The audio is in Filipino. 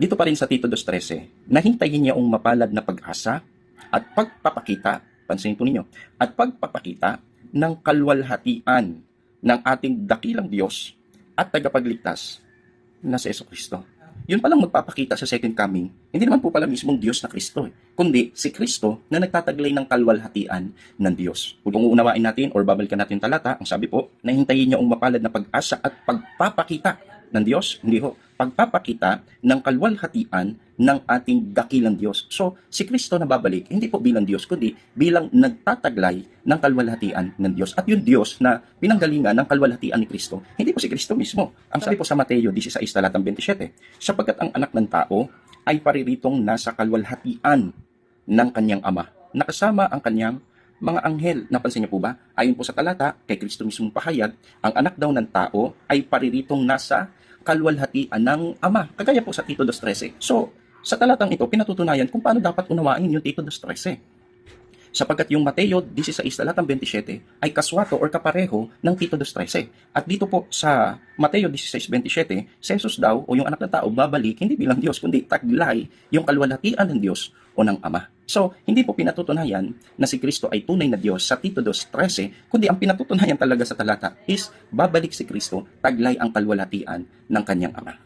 dito pa rin sa Tito 2.13, nahintayin niya ang mapalad na pag-asa at pagpapakita, pansinin po ninyo, at pagpapakita ng kalwalhatian ng ating dakilang Diyos at tagapagligtas na si Yeso Kristo. Yun palang magpapakita sa second coming, hindi naman po pala mismong Diyos na Kristo, eh, kundi si Kristo na nagtataglay ng kalwalhatian ng Diyos. Kung uunawain natin or babalikan natin talata, ang sabi po, na hintayin niya ang mapalad na pag-asa at pagpapakita ng Diyos, hindi ho, pagpapakita ng kalwalhatian ng ating dakilang Diyos. So, si Kristo na babalik, hindi po bilang Diyos, kundi bilang nagtataglay ng kalwalhatian ng Diyos. At yung Diyos na pinanggalingan ng kalwalhatian ni Kristo, hindi po si Kristo mismo. Ang sabi po sa Mateo 16, talatang 27, sapagkat ang anak ng tao ay pariritong nasa kalwalhatian ng kanyang ama, nakasama ang kanyang mga anghel. Napansin niyo po ba? Ayon po sa talata, kay Kristo mismo pahayag, ang anak daw ng tao ay pariritong nasa kalwalhatian ng ama. Kagaya po sa Tito 2.13. So, sa talatang ito, pinatutunayan kung paano dapat unawain yung Tito 2.13. Sapagkat yung Mateo 16 talatang 27 ay kaswato or kapareho ng Tito 2.13. At dito po sa Mateo 16.27, si Jesus daw o yung anak ng tao babalik hindi bilang Diyos kundi taglay yung kalwalhatian ng Diyos o ng Ama. So, hindi po pinatutunayan na si Kristo ay tunay na Diyos sa Tito 2.13, kundi ang pinatutunayan talaga sa talata is babalik si Kristo, taglay ang kalwalhatian ng kanyang Ama.